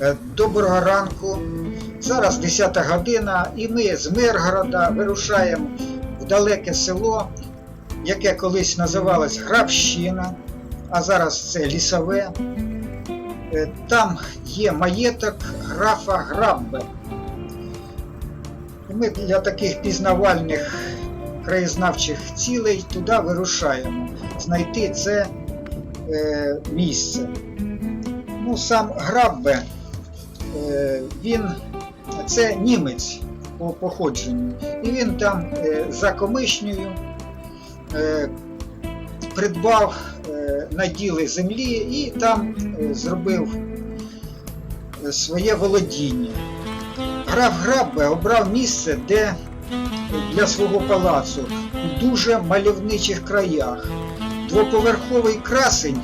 Е, Доброго ранку. Зараз 10 година, і ми з Миргорода вирушаємо в далеке село, яке колись називалось Грабщина, а зараз це лісове. Е, Там є маєток графа Граббе. Ми для таких пізнавальних краєзнавчих цілей туди вирушаємо знайти це е, місце. Ну, сам Граббе, він це німець по походженню. І він там е, за комишнею е, придбав е, наділи землі і там е, зробив е, своє володіння. Граф Граббе обрав місце, де для свого палацу у дуже мальовничих краях. Двоповерховий красень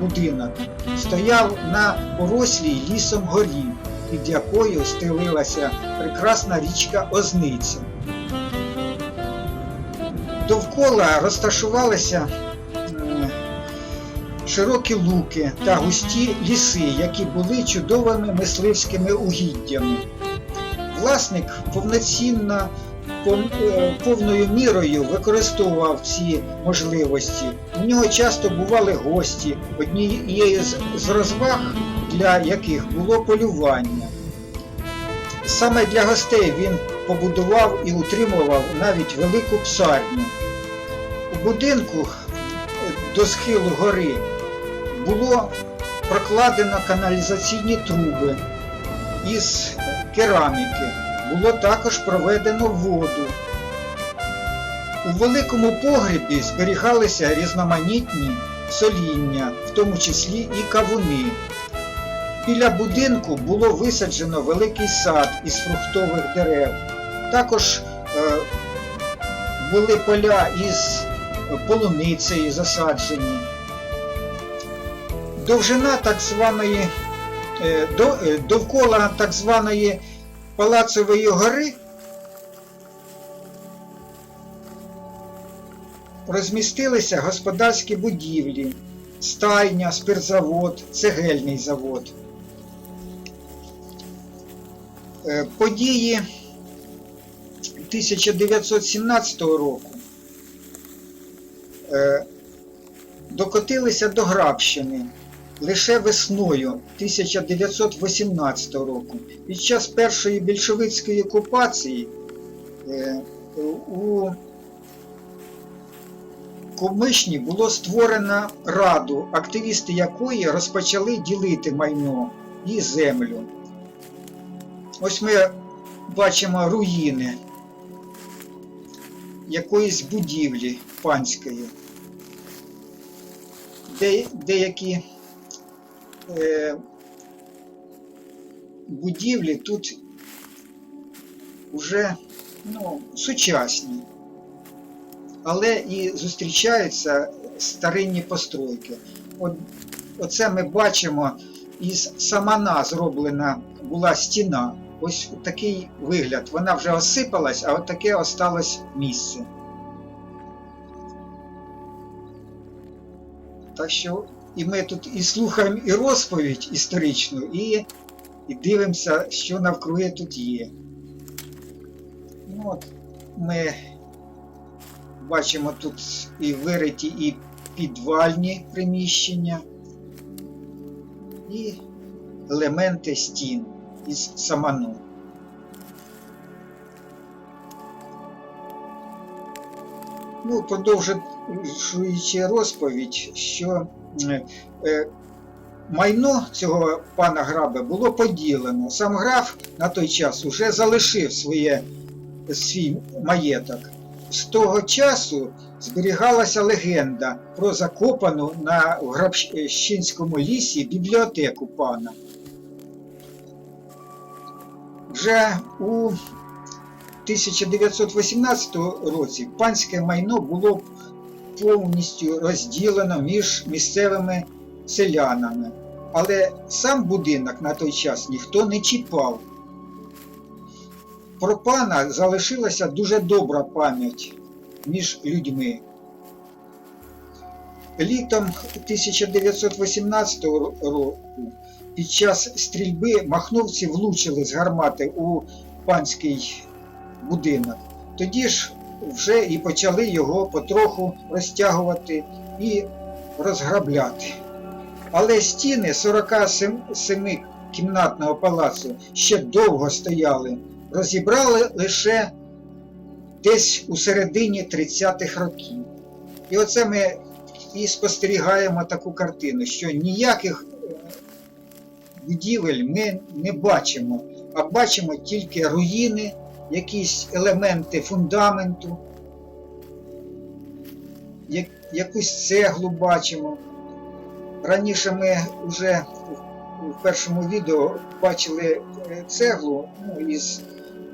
будинок стояв на порослій лісом горі, під якою стелилася прекрасна річка Озниця. Довкола розташувалися е, широкі луки та густі ліси, які були чудовими мисливськими угіддями. Власник повноцінно е, повною мірою використовував ці можливості. У нього часто бували гості, однією з, з розваг, для яких було полювання. Саме для гостей він побудував і утримував навіть велику псарню. У будинку до схилу гори було прокладено каналізаційні труби із кераміки було також проведено воду. У великому погребі зберігалися різноманітні соління, в тому числі і кавуни. Біля будинку було висаджено великий сад із фруктових дерев. Також е, були поля із полуницею засаджені. Довжина так званої е, до- е, довкола так званої Палацової гори розмістилися господарські будівлі, стайня, спиртзавод, цегельний завод. Е, Події 1917 року е, докотилися до Грабщини лише весною 1918 року. Під час першої більшовицької окупації е, у Комишні було створено раду, активісти якої розпочали ділити майно і землю. Ось ми бачимо руїни якоїсь будівлі панської. Де, деякі е, будівлі тут вже ну, сучасні, але і зустрічаються старинні постройки. От, оце ми бачимо, із самана зроблена була стіна. Ось такий вигляд. Вона вже осипалась, а от таке осталось місце. Так що і ми тут і слухаємо і розповідь історичну, і, і дивимося, що навкруги тут є. Ну, от ми бачимо тут і вириті, і підвальні приміщення, і елементи стін із саману. Ну, продовжуючи розповідь, що е, е, майно цього пана Граби було поділено. Сам граф на той час уже залишив своє, свій маєток. З того часу зберігалася легенда про закопану на Грабщинському лісі бібліотеку пана. Вже у 1918 році панське майно було повністю розділено між місцевими селянами. Але сам будинок на той час ніхто не чіпав. Про пана залишилася дуже добра пам'ять між людьми. Літом 1918 року під час стрільби махновці влучили з гармати у панський будинок. Тоді ж вже і почали його потроху розтягувати і розграбляти. Але стіни 47 кімнатного палацу ще довго стояли, розібрали лише десь у середині 30-х років. І оце ми і спостерігаємо таку картину, що ніяких будівель ми не бачимо, а бачимо тільки руїни, якісь елементи фундаменту, якусь цеглу бачимо. Раніше ми вже в першому відео бачили е, цеглу ну, із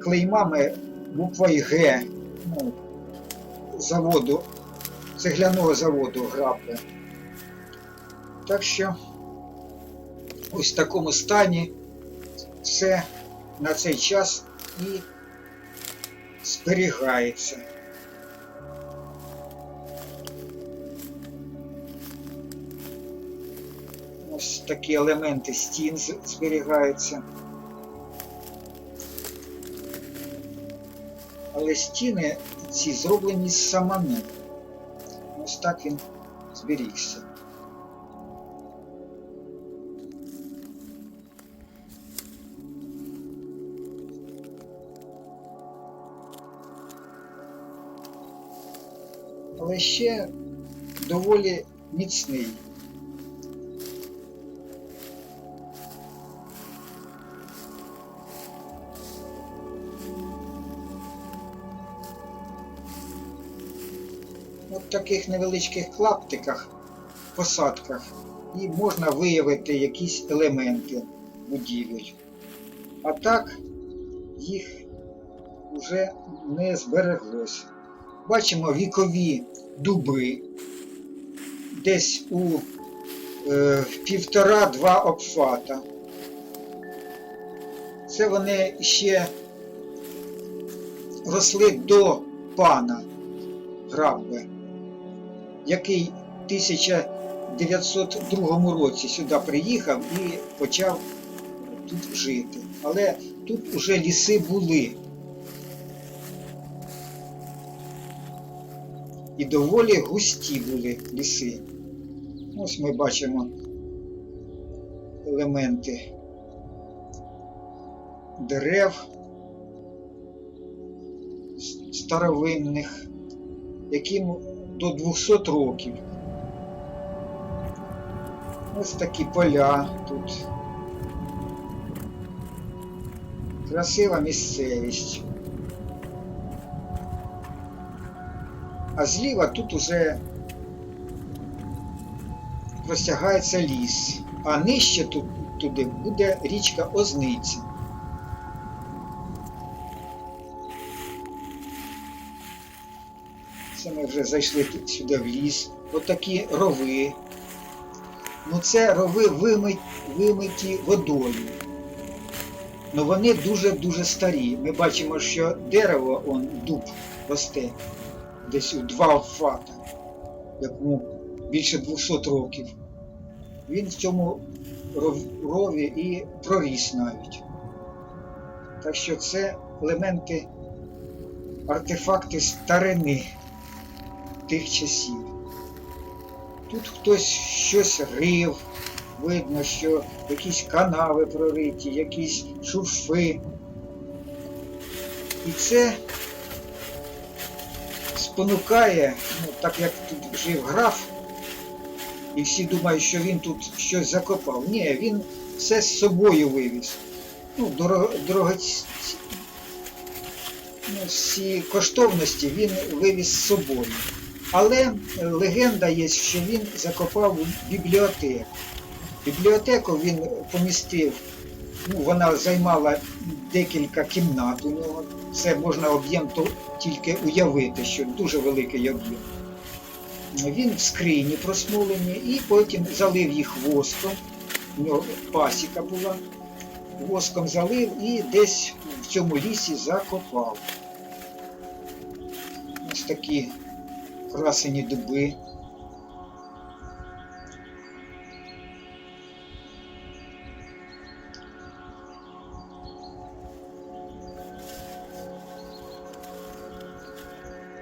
клеймами буквою Г ну, заводу, цегляного заводу Грабля. Так що ось в такому стані все на цей час і зберігається. Ось такі елементи стін зберігаються. Але стіни ці зроблені з саману. Ось так він зберігся. Але ще доволі міцний. От таких невеличких клаптиках, посадках, і можна виявити якісь елементи будівель. А так їх вже не збереглось. Бачимо вікові дуби десь у е, півтора-два обхвата. Це вони ще росли до пана Граббе, який в 1902 році сюди приїхав і почав тут жити. Але тут уже ліси були. І доволі густі були ліси. Ось ми бачимо елементи дерев старовинних, яким до 200 років. Ось такі поля тут. Красива місцевість. А зліва тут уже простягається ліс, а нижче тут, туди буде річка Озниця. Це ми вже зайшли тут сюди в ліс. Отакі рови. Ну це рови вимит, вимиті водою. Ну вони дуже-дуже старі. Ми бачимо, що дерево, он, дуб росте десь у два фата, якому більше 200 років. Він в цьому рові і проріс навіть. Так що це елементи, артефакти старини тих часів. Тут хтось щось рив, видно, що якісь канави прориті, якісь шурфи. І це спонукає, ну, так як тут жив граф, і всі думають, що він тут щось закопав. Ні, він все з собою вивіз. Ну, дорого, дорогоць... ну, всі коштовності він вивіз з собою. Але е, легенда є, що він закопав бібліотеку. Бібліотеку він помістив, вона займала декілька кімнат у нього. Це можна об'єм тільки уявити, що дуже великий об'єм. Він в скрині просмолені і потім залив їх воском. У нього пасіка була. Воском залив і десь в цьому лісі закопав. Ось такі красені дуби.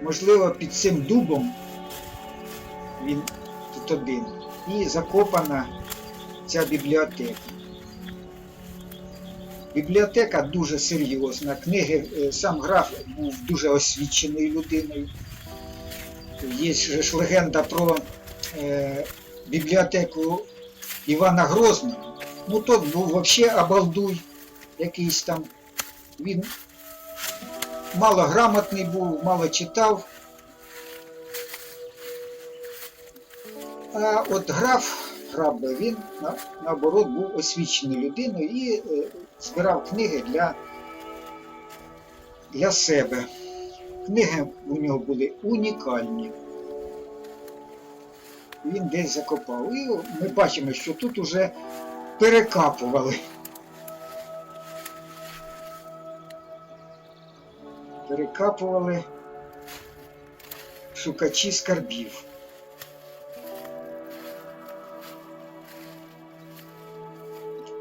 Можливо, під цим дубом він тут один. І закопана ця бібліотека. Бібліотека дуже серйозна. Книги, е, сам граф був дуже освіченою людиною. Є ж легенда про е, бібліотеку Івана Грозного. Ну, тот був взагалі обалдуй якийсь там. Він мало грамотний був, мало читав. А от граф Грабbe, він наоборот був освіченою людиною і е, збирав книги для, для себе. Книги у нього були унікальні. Він десь закопав. І ми бачимо, що тут уже перекапували. Перекапували шукачі скарбів.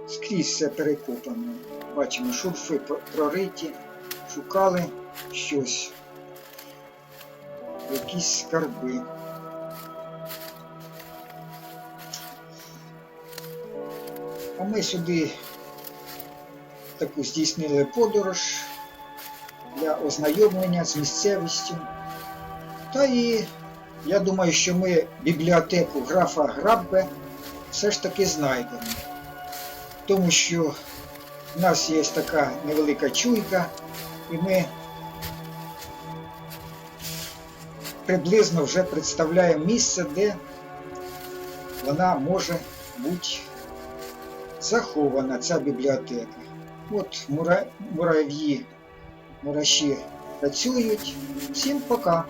Скрізь все перекопано. Бачимо, шурфи прориті, шукали щось, якісь скарби. А ми сюди таку здійснили подорож ознайомлення з місцевістю. Та і я думаю, що ми бібліотеку графа Граббе все ж таки знайдемо. Тому що в нас є така невелика чуйка, і ми приблизно вже представляємо місце, де вона може бути захована, ця бібліотека. От мура... мурав'ї, мураші працюють. Всім пока!